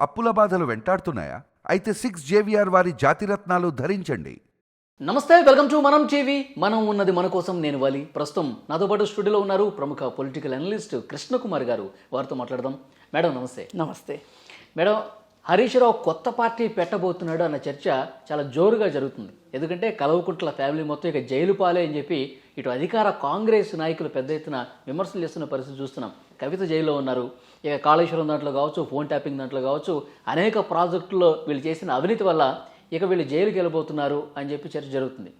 అప్పుల బాధలు వెంటాడుతున్నాయా? అయితే సిక్స్ జేవిఆర్ వారి జాతిరత్నాలు ధరించండి. నమస్తే వెల్కమ్ టు మనం టీవీ. మనం ఉన్నది మన కోసం నేను వాలి. ప్రస్తుతం నాతో పాటు స్టూడియోలో ఉన్నారు ప్రముఖ పొలిటికల్ అనలిస్ట్ కృష్ణకుమార్ గారు. వారితో మాట్లాడదాం. మేడం నమస్తే. నమస్తే. మేడం హరీష్ రావు కొత్త పార్టీ పెట్టబోతున్నాడు అన్న చర్చ చాలా జోరుగా జరుగుతుంది. ఎందుకంటే కలవకుంట్ల ఫ్యామిలీ మొత్తం ఇక జైలు పాలే అని చెప్పి ఇటు అధికార కాంగ్రెస్ నాయకులు పెద్ద ఎత్తున విమర్శలు చేస్తున్న పరిస్థితి చూస్తున్నాం. కవిత జైల్లో ఉన్నారు. ఇక కాళేశ్వరం దాంట్లో కావచ్చు ఫోన్ ట్యాపింగ్ దాంట్లో కావచ్చు అనేక ప్రాజెక్టుల్లో వీళ్ళు చేసిన అవినీతి వల్ల ఇక వీళ్ళు జైలుకి వెళ్ళబోతున్నారు అని చెప్పి చర్చ జరుగుతుంది.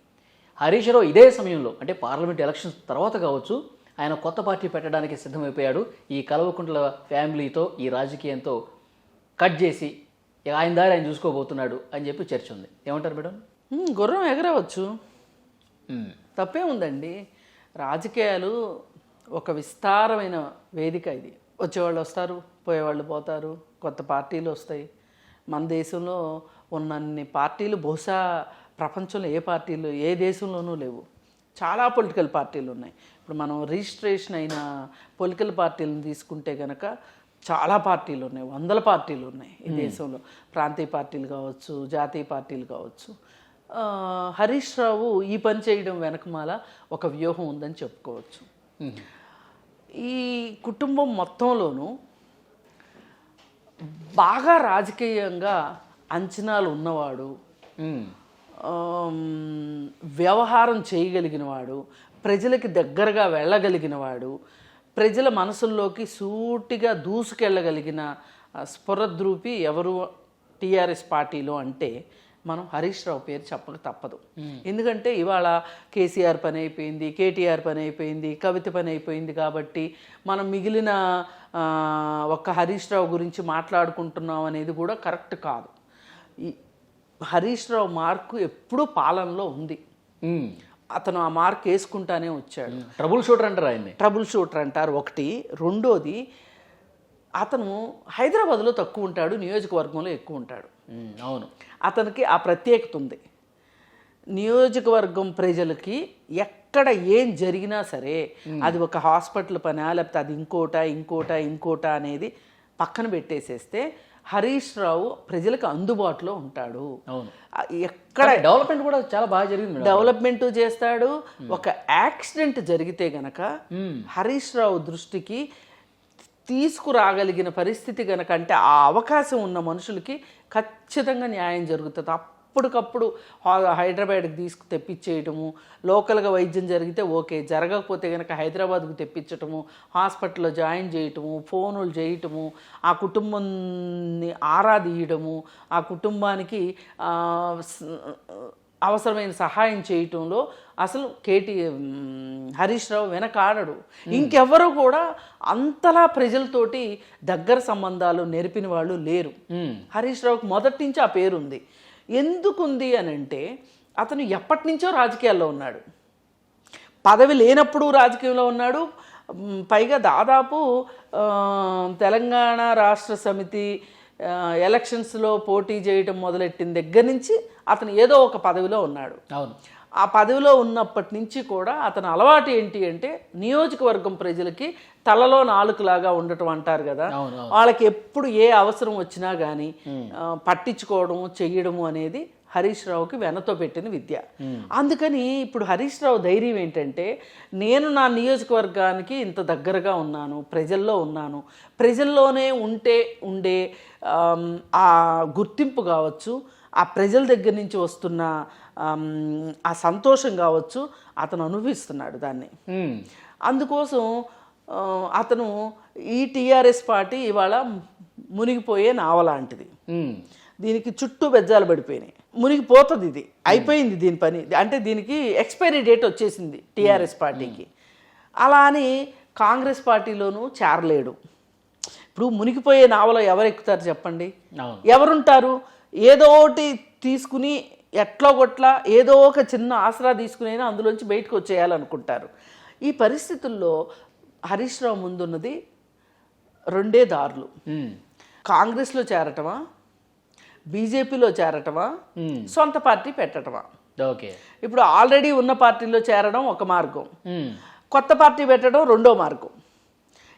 హరీష్ రావు ఇదే సమయంలో అంటే పార్లమెంట్ ఎలక్షన్స్ తర్వాత కావచ్చు ఆయన కొత్త పార్టీ పెట్టడానికి సిద్ధమైపోయాడు. ఈ కలవకుంట్ల ఫ్యామిలీతో ఈ రాజకీయంతో కట్ చేసి ఇక ఆయన దారి ఆయన చూసుకోబోతున్నాడు అని చెప్పి చర్చ ఉంది. ఏమంటారు మేడం? గుర్రం ఎగరవచ్చు. తప్పే ఉందండి రాజకీయాలు ఒక విస్తారమైన వేదిక ఇది. వచ్చేవాళ్ళు వస్తారు పోయేవాళ్ళు పోతారు కొత్త పార్టీలు వస్తాయి. మన దేశంలో ఉన్నన్ని పార్టీలు బహుశా ప్రపంచంలో ఏ పార్టీలు ఏ దేశంలోనూ లేవు. చాలా పొలిటికల్ పార్టీలు ఉన్నాయి. ఇప్పుడు మనం రిజిస్ట్రేషన్ అయిన పొలిటికల్ పార్టీలను తీసుకుంటే కనుక చాలా పార్టీలు ఉన్నాయి వందల పార్టీలు ఉన్నాయి ఈ దేశంలో. ప్రాంతీయ పార్టీలు కావచ్చు జాతీయ పార్టీలు కావచ్చు. హరీష్ రావు ఈ పని చేయడం వెనకమాల ఒక వ్యూహం ఉందని చెప్పుకోవచ్చు. ఈ కుటుంబం మొత్తంలోనూ బాగా రాజకీయంగా అంచనాలు ఉన్నవాడు వ్యవహారం చేయగలిగిన వాడు ప్రజలకి దగ్గరగా వెళ్ళగలిగిన వాడు ప్రజల మనసుల్లోకి సూటిగా దూసుకెళ్ళగలిగిన స్ఫురద్రూపి ఎవరు? టీఆర్ఎస్ పార్టీలో అంటే మనం హరీష్ రావు పేరు చెప్పక తప్పదు. ఎందుకంటే ఇవాళ కేసీఆర్ పని అయిపోయింది కేటీఆర్ పని అయిపోయింది కవిత పని అయిపోయింది కాబట్టి మనం మిగిలిన ఒక్క హరీష్ రావు గురించి మాట్లాడుకుంటున్నాం అనేది కూడా కరెక్ట్ కాదు. హరీష్ రావు మార్కు ఎప్పుడూ పాలనలో ఉంది. అతను ఆ మార్క్ వేసుకుంటానే వచ్చాడు. ట్రబుల్ షూటర్ అంటారు ఆయన్ని. ట్రబుల్ షూటర్ అంటారు. ఒకటి. రెండోది అతను హైదరాబాద్లో తక్కువ ఉంటాడు నియోజకవర్గంలో ఎక్కువ ఉంటాడు. అవును. అతనికి ఆ ప్రత్యేకత ఉంది. నియోజకవర్గం ప్రజలకి ఎక్కడ ఏం జరిగినా సరే అది ఒక హాస్పిటల్ పనా లేకపోతే అది ఇంకోట ఇంకోట ఇంకోట అనేది పక్కన పెట్టేసేస్తే హరీష్ రావు ప్రజలకు అందుబాటులో ఉంటాడు. ఎక్కడ డెవలప్మెంట్ కూడా చాలా బాగా జరిగింది డెవలప్మెంట్ చేస్తాడు. ఒక యాక్సిడెంట్ జరిగితే గనక హరీష్ రావు దృష్టికి తీసుకురాగలిగిన పరిస్థితి గనక అంటే ఆ అవకాశం ఉన్న మనుషులకి ఖచ్చితంగా న్యాయం జరుగుతుంది. అప్పటికప్పుడు హైదరాబాద్కి తీసుకు తెప్పించేయటము లోకల్గా వైద్యం జరిగితే ఓకే జరగకపోతే కనుక హైదరాబాద్కు తెప్పించటము హాస్పిటల్లో జాయిన్ చేయటము ఫోనులు చేయటము ఆ కుటుంబాన్ని ఆరాధీయడము ఆ కుటుంబానికి ఆ, స- అవసరమైన సహాయం చేయటంలో అసలు కేటీ హరీష్ రావు వెనకాడడు. ఇంకెవరు కూడా అంతలా ప్రజలతోటి దగ్గర సంబంధాలు నేర్పిన వాళ్ళు లేరు. హరీష్ రావుకి మొదటి నుంచి ఆ పేరుంది. ఎందుకుంది అని అంటే అతను ఎప్పటి నుంచో రాజకీయాల్లో ఉన్నాడు. పదవి లేనప్పుడు రాజకీయంలో ఉన్నాడు. పైగా దాదాపు తెలంగాణ రాష్ట్ర సమితి ఎలక్షన్స్లో పోటీ చేయడం మొదలెట్టిన దగ్గర నుంచి అతను ఏదో ఒక పదవిలో ఉన్నాడు. అవును. ఆ పదవిలో ఉన్నప్పటి నుంచి కూడా అతని అలవాటు ఏంటి అంటే నియోజకవర్గం ప్రజలకి తలలో నాలుకలాగా ఉండటం అంటారు కదా. వాళ్ళకి ఎప్పుడు ఏ అవసరం వచ్చినా కానీ పట్టించుకోవడము చెయ్యడము అనేది హరీష్ రావుకి వెనతో పెట్టిన విద్య. అందుకని ఇప్పుడు హరీష్ రావు ధైర్యం ఏంటంటే నేను నా నియోజకవర్గానికి ఇంత దగ్గరగా ఉన్నాను ప్రజల్లో ఉన్నాను. ప్రజల్లోనే ఉంటే ఉండే ఆ గుర్తింపు కావచ్చు ఆ ప్రజల దగ్గర నుంచి వస్తున్న ఆ సంతోషం కావచ్చు అతను అనుభవిస్తున్నాడు దాన్ని. అందుకోసం అతను ఈ టీఆర్ఎస్ పార్టీ ఇవాళ మునిగిపోయే నావ లాంటిది. ఉమ్, దీనికి చుట్టూ బెజ్జాలు పడిపోయినాయి. మునిగిపోతుంది ఇది. అయిపోయింది దీని పని. అంటే దీనికి ఎక్స్పైరీ డేట్ వచ్చేసింది టీఆర్ఎస్ పార్టీకి. అలా అని కాంగ్రెస్ పార్టీలోనూ చేరలేడు. ఇప్పుడు మునిగిపోయే నావలో ఎవరు ఎక్కుతారు చెప్పండి? ఎవరుంటారు? ఏదో ఒకటి తీసుకుని ఎట్లా కొట్లా ఏదో ఒక చిన్న ఆసరా తీసుకునైనా అందులోంచి బయటకు వచ్చేయాలనుకుంటారు. ఈ పరిస్థితుల్లో హరీష్ రావు ముందున్నది రెండే దారులు. కాంగ్రెస్లో చేరటమా? బీజేపీలో చేరటమా? సొంత పార్టీ పెట్టటమా? ఓకే. ఇప్పుడు ఆల్రెడీ ఉన్న పార్టీలో చేరడం ఒక మార్గం. కొత్త పార్టీ పెట్టడం రెండో మార్గం.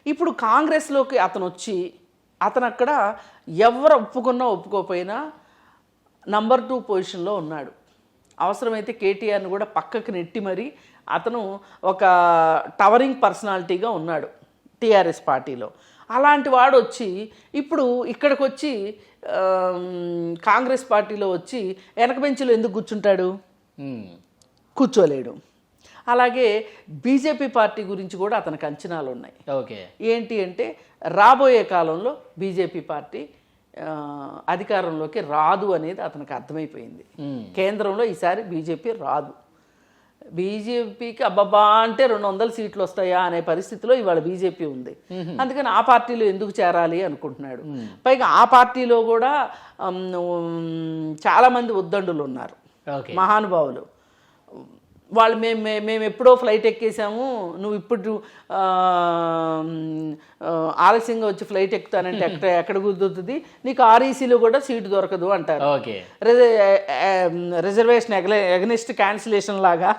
ఇప్పుడు కాంగ్రెస్లోకి అతను వచ్చి అతను అక్కడ ఎవరు ఒప్పుకున్నా ఒప్పుకోకపోయినా నంబర్ టూ పొజిషన్లో ఉన్నాడు. అవసరమైతే కేటీఆర్ని కూడా పక్కకు నెట్టి మరి అతను ఒక టవరింగ్ పర్సనాలిటీగా ఉన్నాడు టీఆర్ఎస్ పార్టీలో. అలాంటి వాడు వచ్చి ఇప్పుడు ఇక్కడికి వచ్చి కాంగ్రెస్ పార్టీలో వచ్చి వెనక బెంచ్లో ఎందుకు కూర్చుంటాడు. కూర్చోలేడు. అలాగే బీజేపీ పార్టీ గురించి కూడా అతనికి అంచనాలు ఉన్నాయి. ఓకే. ఏంటి అంటే రాబోయే కాలంలో బీజేపీ పార్టీ అధికారంలోకి రాదు అనేది అతనికి అర్థమైపోయింది. కేంద్రంలో ఈసారి బీజేపీ రాదు. బీజేపీకి అబ్బబ్బా అంటే రెండు వందల సీట్లు వస్తాయా అనే పరిస్థితిలో ఇవాళ బీజేపీ ఉంది. అందుకని ఆ పార్టీలో ఎందుకు చేరాలి అనుకుంటున్నాడు. పైగా ఆ పార్టీలో కూడా ఉమ్, ఉమ్, చాలా మంది ఉద్దండులు ఉన్నారు. మహానుభావులు. వాళ్ళు మేము మేము ఎప్పుడో ఫ్లైట్ ఎక్కేసాము. నువ్వు ఇప్పుడు ఆలస్యంగా వచ్చి ఫ్లైట్ ఎక్కుతానంటే ఎక్కడ ఎక్కడ కుదురుతుంది నీకు ఆర్ఈసీలో కూడా సీటు దొరకదు అంటారు. ఓకే. రిజర్వేషన్ ఎగనిస్ట్ క్యాన్సిలేషన్ లాగా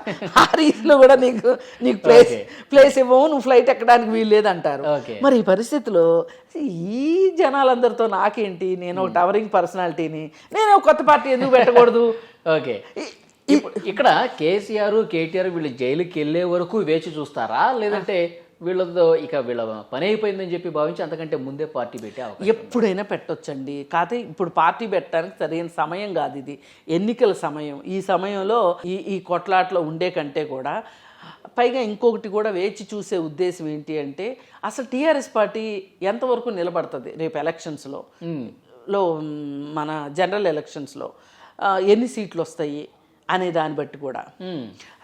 ఆర్ఈసీలో కూడా నీకు నీకు ప్లేస్ ప్లేస్ ఇవ్వము నువ్వు ఫ్లైట్ ఎక్కడానికి వీల్లేదు అంటారు ఓకే. మరి ఈ పరిస్థితిలో ఈ జనాలందరితో నాకేంటి? నేను ఒక టవరింగ్ పర్సనాలిటీని నేను కొత్త పార్టీ ఎందుకు పెట్టకూడదు? ఓకే. ఇక్కడ కేసీఆర్ కేటీఆర్ వీళ్ళు జైలుకి వెళ్ళే వరకు వేచి చూస్తారా? లేదంటే వీళ్ళతో ఇక వీళ్ళ పని అయిపోయిందని చెప్పి భావించి అంతకంటే ముందే పార్టీ పెట్టే ఎప్పుడైనా పెట్టొచ్చండి. కాకపోతే ఇప్పుడు పార్టీ పెట్టడానికి సరైన సమయం కాదు ఇది. ఎన్నికల సమయం. ఈ సమయంలో ఈ ఈ కొట్లాట్లో ఉండే కంటే కూడా పైగా ఇంకొకటి కూడా వేచి చూసే ఉద్దేశం ఏంటి అంటే అసలు టీఆర్ఎస్ పార్టీ ఎంతవరకు నిలబడుతుంది రేపు ఎలక్షన్స్లో? లో మన జనరల్ ఎలక్షన్స్లో. ఎన్ని సీట్లు వస్తాయి? అనే దాన్ని బట్టి కూడా.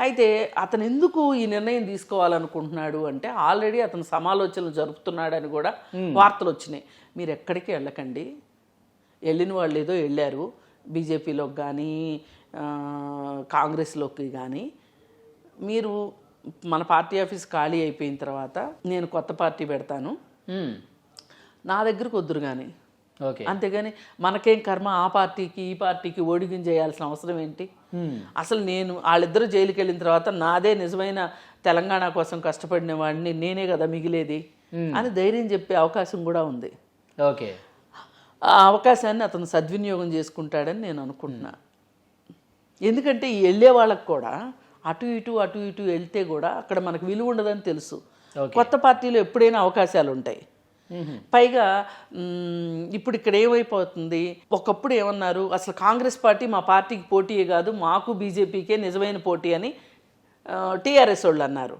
అయితే అతను ఎందుకు ఈ నిర్ణయం తీసుకోవాలనుకుంటున్నాడు అంటే ఆల్రెడీ అతను సమాలోచనలు జరుపుతున్నాడని కూడా వార్తలు వచ్చినాయి. మీరు ఎక్కడికి వెళ్ళకండి. వెళ్ళిన వాళ్ళు ఏదో వెళ్ళారు. బీజేపీలోకి కానీ కాంగ్రెస్లోకి కానీ మీరు మన పార్టీ ఆఫీస్ ఖాళీ అయిపోయిన తర్వాత నేను కొత్త పార్టీ పెడతాను. నా దగ్గరకు వద్దురు కానీ ఓకే. అంతేగాని మనకేం కర్మ? ఆ పార్టీకి ఈ పార్టీకి ఓడిగిం చేయాల్సిన అవసరం ఏంటి? అసలు నేను వాళ్ళిద్దరూ జైలుకి వెళ్ళిన తర్వాత నాదే నిజమైన తెలంగాణ కోసం కష్టపడిన వాడిని నేనే కదా మిగిలేది అని ధైర్యం చెప్పే అవకాశం కూడా ఉంది. ఓకే. ఆ అవకాశాన్ని అతను సద్వినియోగం చేసుకుంటాడని నేను అనుకుంటున్నా. ఎందుకంటే వెళ్ళే వాళ్ళకి కూడా అటు ఇటు అటు ఇటు వెళ్తే కూడా అక్కడ మనకు విలువ ఉండదని తెలుసు. కొత్త పార్టీలో ఎప్పుడైనా అవకాశాలు ఉంటాయి పైగా ఇప్పుడు ఇక్కడ ఏమైపోతుంది? ఒకప్పుడు ఏమన్నారు? అసలు కాంగ్రెస్ పార్టీ మా పార్టీకి పోటీయే కాదు మాకు బీజేపీకే నిజమైన పోటీ అని టీఆర్ఎస్ వాళ్ళు అన్నారు.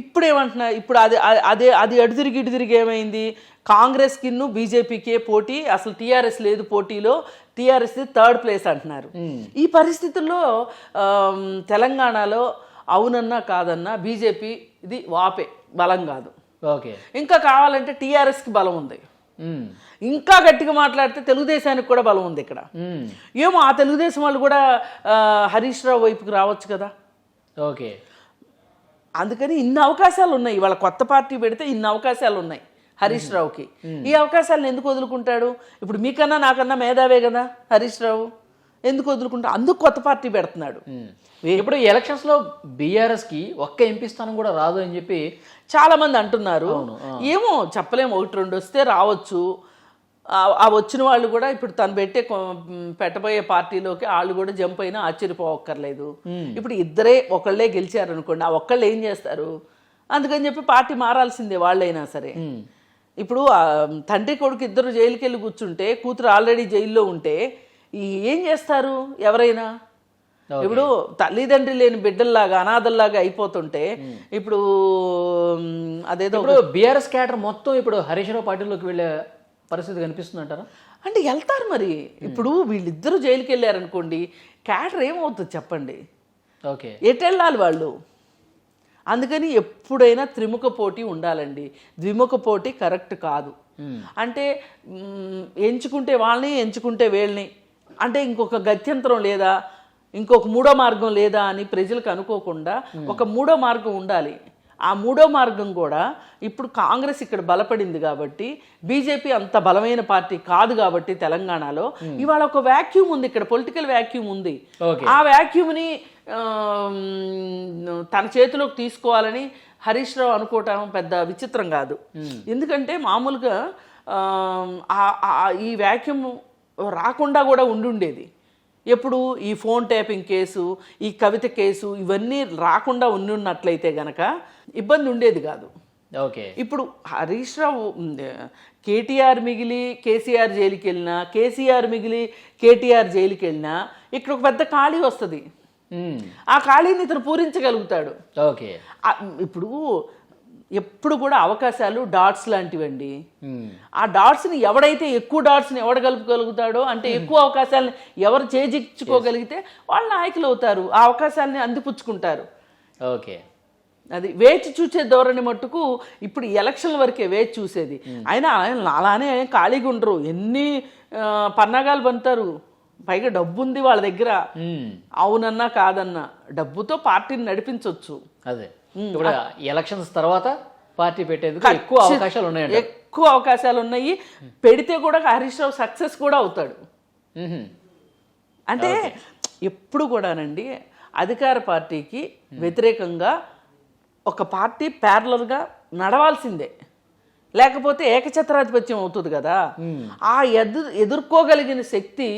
ఇప్పుడు ఏమంటున్నా ఇప్పుడు అది అదే అది అడు తిరిగి ఇటు తిరిగి ఏమైంది? కాంగ్రెస్ కిన్ను బీజేపీకే పోటీ అసలు టీఆర్ఎస్ లేదు పోటీలో టీఆర్ఎస్ థర్డ్ ప్లేస్ అంటున్నారు. ఈ పరిస్థితుల్లో తెలంగాణలో అవునన్నా కాదన్నా బీజేపీ ఇది వాపే బలం కాదు. ఇంకా కావాలంటే టీఆర్ఎస్కి బలం ఉంది. ఇంకా గట్టిగా మాట్లాడితే తెలుగుదేశానికి కూడా బలం ఉంది ఇక్కడ. ఏమో ఆ తెలుగుదేశం వాళ్ళు కూడా హరీష్ రావు వైపుకి రావచ్చు కదా. ఓకే. అందుకని ఇన్ని అవకాశాలు ఉన్నాయి. ఇవాళ కొత్త పార్టీ పెడితే ఇన్ని అవకాశాలు ఉన్నాయి హరీష్ రావుకి. ఈ అవకాశాలను ఎందుకు వదులుకుంటాడు? ఇప్పుడు మీకన్నా నాకన్నా మేధావే కదా హరీష్ రావు. ఎందుకు వదులుకుంటా? అందుకు కొత్త పార్టీ పెడుతున్నాడు. ఇప్పుడు ఎలక్షన్స్లో బీఆర్ఎస్కి ఒక్క ఎంపీ స్థానం కూడా రాదు అని చెప్పి చాలా మంది అంటున్నారు ఏమో చెప్పలేము ఒకటి రెండు వస్తే రావచ్చు. ఆ- వచ్చిన వాళ్ళు కూడా ఇప్పుడు తను పెట్టే పెట్టబోయే పార్టీలోకి వాళ్ళు కూడా జంప్ అయినా ఆశ్చర్యపోవక్కర్లేదు. ఇప్పుడు ఇద్దరే ఒకళ్ళే గెలిచారు అనుకోండి ఆ ఒక్కళ్ళు ఏం చేస్తారు? అందుకని చెప్పి పార్టీ మారాల్సిందే వాళ్ళైనా సరే. ఇప్పుడు తండ్రి కొడుకు ఇద్దరు జైలుకి వెళ్ళి కూర్చుంటే కూతురు ఆల్రెడీ జైల్లో ఉంటే ఏం చేస్తారు ఎవరైనా? ఇప్పుడు తల్లిదండ్రి లేని బిడ్డల్లాగా అనాథల్లాగా అయిపోతుంటే ఇప్పుడు మ్, అదేదో ఇప్పుడు బీఆర్ఎస్ క్యాడర్ మొత్తం ఇప్పుడు హరీష్ రావు పార్టీలోకి వెళ్ళే పరిస్థితి కనిపిస్తుంది అంటారా అంటే వెళ్తారు మరి. ఇప్పుడు వీళ్ళిద్దరూ జైలుకి వెళ్ళారనుకోండి క్యాటర్ ఏమవుతుంది చెప్పండి? ఓకే. ఎటు వెళ్ళాలి వాళ్ళు? అందుకని ఎప్పుడైనా త్రిముఖ పోటీ ఉండాలండి. ద్విముఖ పోటీ కరెక్ట్ కాదు. అంటే మ్, ఎంచుకుంటే వాళ్ళని ఎంచుకుంటే వీళ్ళని. అంటే ఇంకొక గత్యంతరం లేదా ఇంకొక మూడో మార్గం లేదా అని ప్రజలకు అనుకోకుండా ఒక మూడో మార్గం ఉండాలి. ఆ మూడో మార్గం కూడా ఇప్పుడు కాంగ్రెస్ ఇక్కడ బలపడింది కాబట్టి బీజేపీ అంత బలమైన పార్టీ కాదు కాబట్టి తెలంగాణలో. ఇవాళ ఒక వ్యాక్యూమ్ ఉంది ఇక్కడ పొలిటికల్ వ్యాక్యూమ్ ఉంది. ఆ వ్యాక్యూమ్ని తన చేతిలోకి తీసుకోవాలని హరీష్ రావు అనుకోవటం పెద్ద విచిత్రం కాదు. ఎందుకంటే మామూలుగా ఈ వ్యాక్యూమ్ రాకుండా కూడా ఉండుండేది. ఎప్పుడు ఈ ఫోన్ ట్యాపింగ్ కేసు ఈ కవిత కేసు ఇవన్నీ రాకుండా ఉండున్నట్లయితే గనక ఇబ్బంది ఉండేది కాదు. ఓకే. ఇప్పుడు హరీష్ రావు కేటీఆర్ మిగిలి కేసీఆర్ జైలుకి వెళ్ళినా కేసీఆర్ మిగిలి కేటీఆర్ జైలుకి వెళ్ళినా ఇక్కడ ఒక పెద్ద ఖాళీ వస్తుంది. ఆ ఖాళీని ఇతను పూరించగలుగుతాడు. ఓకే. ఇప్పుడు ఎప్పుడు కూడా అవకాశాలు డాట్స్ లాంటివండి. ఆ డాట్స్ని ఎవడైతే ఎక్కువ డాట్స్ని ఎవడ కలుపుగలుగుతాడో అంటే ఎక్కువ అవకాశాలను ఎవరు చేజిక్చుకోగలిగితే వాళ్ళు నాయకులు అవుతారు. ఆ అవకాశాలని అందిపుచ్చుకుంటారు. ఓకే. అది వేచి చూసే ధోరణి మట్టుకు ఇప్పుడు ఎలక్షన్ వరకే వేచి చూసేది. అయినా ఆయన అలానే ఖాళీగా ఉండరు. ఎన్ని పన్నాగాలు పంతారు. పైగా డబ్బు ఉంది వాళ్ళ దగ్గర. అవునన్నా కాదన్నా డబ్బుతో పార్టీని నడిపించవచ్చు అదే. ఇప్పుడు ఎలక్షన్స్ తర్వాత పార్టీ పెట్టేందుకు ఎక్కువ అవకాశాలు ఉన్నాయండి ఎక్కువ అవకాశాలు ఉన్నాయి. పెడితే కూడా హరీష్ రావు సక్సెస్ కూడా అవుతాడు. అంటే ఎప్పుడు కూడానండి అధికార పార్టీకి వ్యతిరేకంగా ఒక పార్టీ ప్యారలర్గా నడవాల్సిందే. లేకపోతే ఏకఛత్రాధిపత్యం అవుతుంది కదా. ఆ ఎదు ఎదుర్కోగలిగిన శక్తి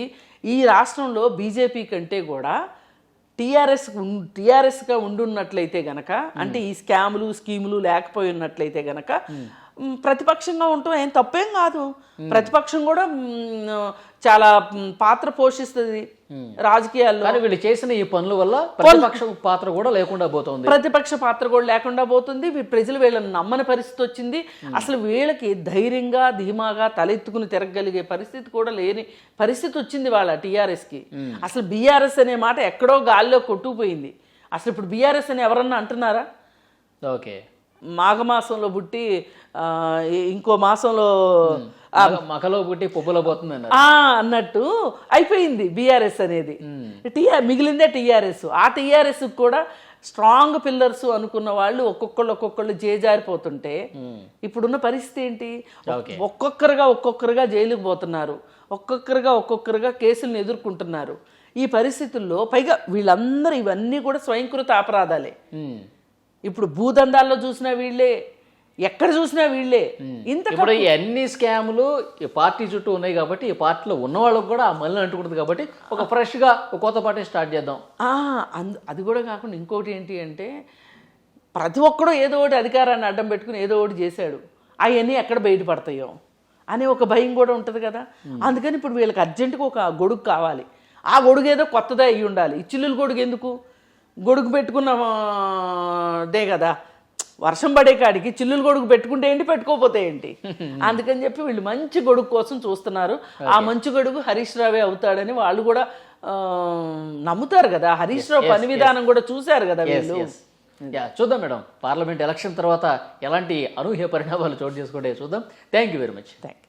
ఈ రాష్ట్రంలో బీజేపీ కంటే కూడా టీఆర్ఎస్ టీఆర్ఎస్గా ఉండున్నట్లయితే గనక అంటే ఈ స్కాములు స్కీములు లేకపోయి ఉన్నట్లయితే గనక ప్రతిపక్షంగా ఉండటం ఏం తప్పేం కాదు. ప్రతిపక్షం కూడా చాలా పాత్ర పోషిస్తుంది రాజకీయాల్లో. కానీ వీళ్ళు చేసిన ఈ పనుల వల్ల ప్రతిపక్ష పాత్ర కూడా లేకుండా పోతుంది. ప్రతిపక్ష పాత్ర కూడా లేకుండా పోతుంది. ప్రజలు వీళ్ళని నమ్మని పరిస్థితి వచ్చింది. అసలు వీళ్ళకి ధైర్యంగా ధీమాగా తలెత్తుకుని తిరగగలిగే పరిస్థితి కూడా లేని పరిస్థితి వచ్చింది వాళ్ళ టీఆర్ఎస్కి. అసలు బీఆర్ఎస్ అనే మాట ఎక్కడో గాల్లో కొట్టుకుపోయింది. అసలు ఇప్పుడు బీఆర్ఎస్ అని ఎవరన్నా అంటున్నారా? ఓకే. మాఘమాసంలో పుట్టి ఇంకో మాసంలో మగ- మగలో పుట్టి పొబ్బులో పోతుంది అన్నట్టు అయిపోయింది బీఆర్ఎస్ అనేది. టీఆర్ మిగిలిందే టీఆర్ఎస్. ఆ టీఆర్ఎస్ కూడా స్ట్రాంగ్ పిల్లర్స్ అనుకున్న వాళ్ళు ఒక్కొక్కళ్ళు ఒక్కొక్కళ్ళు జేజారిపోతుంటే ఇప్పుడున్న పరిస్థితి ఏంటి. ఒక్కొక్కరుగా ఒక్కొక్కరుగా జైలుకు పోతున్నారు. ఒక్కొక్కరుగా ఒక్కొక్కరుగా కేసులను ఎదుర్కొంటున్నారు. ఈ పరిస్థితుల్లో పైగా వీళ్ళందరూ ఇవన్నీ కూడా స్వయంకృత అపరాధాలే. ఇప్పుడు భూదందాల్లో చూసినా వీళ్ళే ఎక్కడ చూసినా వీళ్ళే. ఇంత ఇప్పుడు ఈ అన్ని స్కాములు ఈ పార్టీ చుట్టూ ఉన్నాయి కాబట్టి ఈ పార్టీలో ఉన్న వాళ్ళకి కూడా ఆ మళ్ళీ అంటుకుంటుంది కాబట్టి ఒక ఫ్రెష్గా ఒక కొత్త పార్టీ స్టార్ట్ చేద్దాం. అందు అది కూడా కాకుండా ఇంకోటి ఏంటి అంటే ప్రతి ఒక్కడూ ఏదో ఒకటి అధికారాన్ని అడ్డం పెట్టుకుని ఏదో ఒకటి చేశాడు. అవన్నీ ఎక్కడ బయటపడతాయో అనే ఒక భయం కూడా ఉంటుంది కదా. అందుకని ఇప్పుడు వీళ్ళకి అర్జెంటుగా ఒక గొడుగు కావాలి. ఆ గొడుగు ఏదో కొత్తదే అయ్యి ఉండాలి. ఈ చిల్లుల గొడుగు ఎందుకు? గొడుగు పెట్టుకున్న దే కదా. వర్షం పడే కాడికి చిల్లులు గొడుగు పెట్టుకుంటే ఏంటి పెట్టుకోపోతే ఏంటి? అందుకని చెప్పి వీళ్ళు మంచి గొడుగు కోసం చూస్తున్నారు. ఆ మంచి గొడుగు హరీష్ రావే అవుతాడని వాళ్ళు కూడా నమ్ముతారు కదా. హరీష్ రావు పని విధానం కూడా చూశారు కదా వీళ్ళు. చూద్దాం మేడం. పార్లమెంట్ ఎలక్షన్ తర్వాత ఎలాంటి అనూహ్య పరిణామాలు చోటు చేసుకుంటే చూద్దాం. Thank you very much thank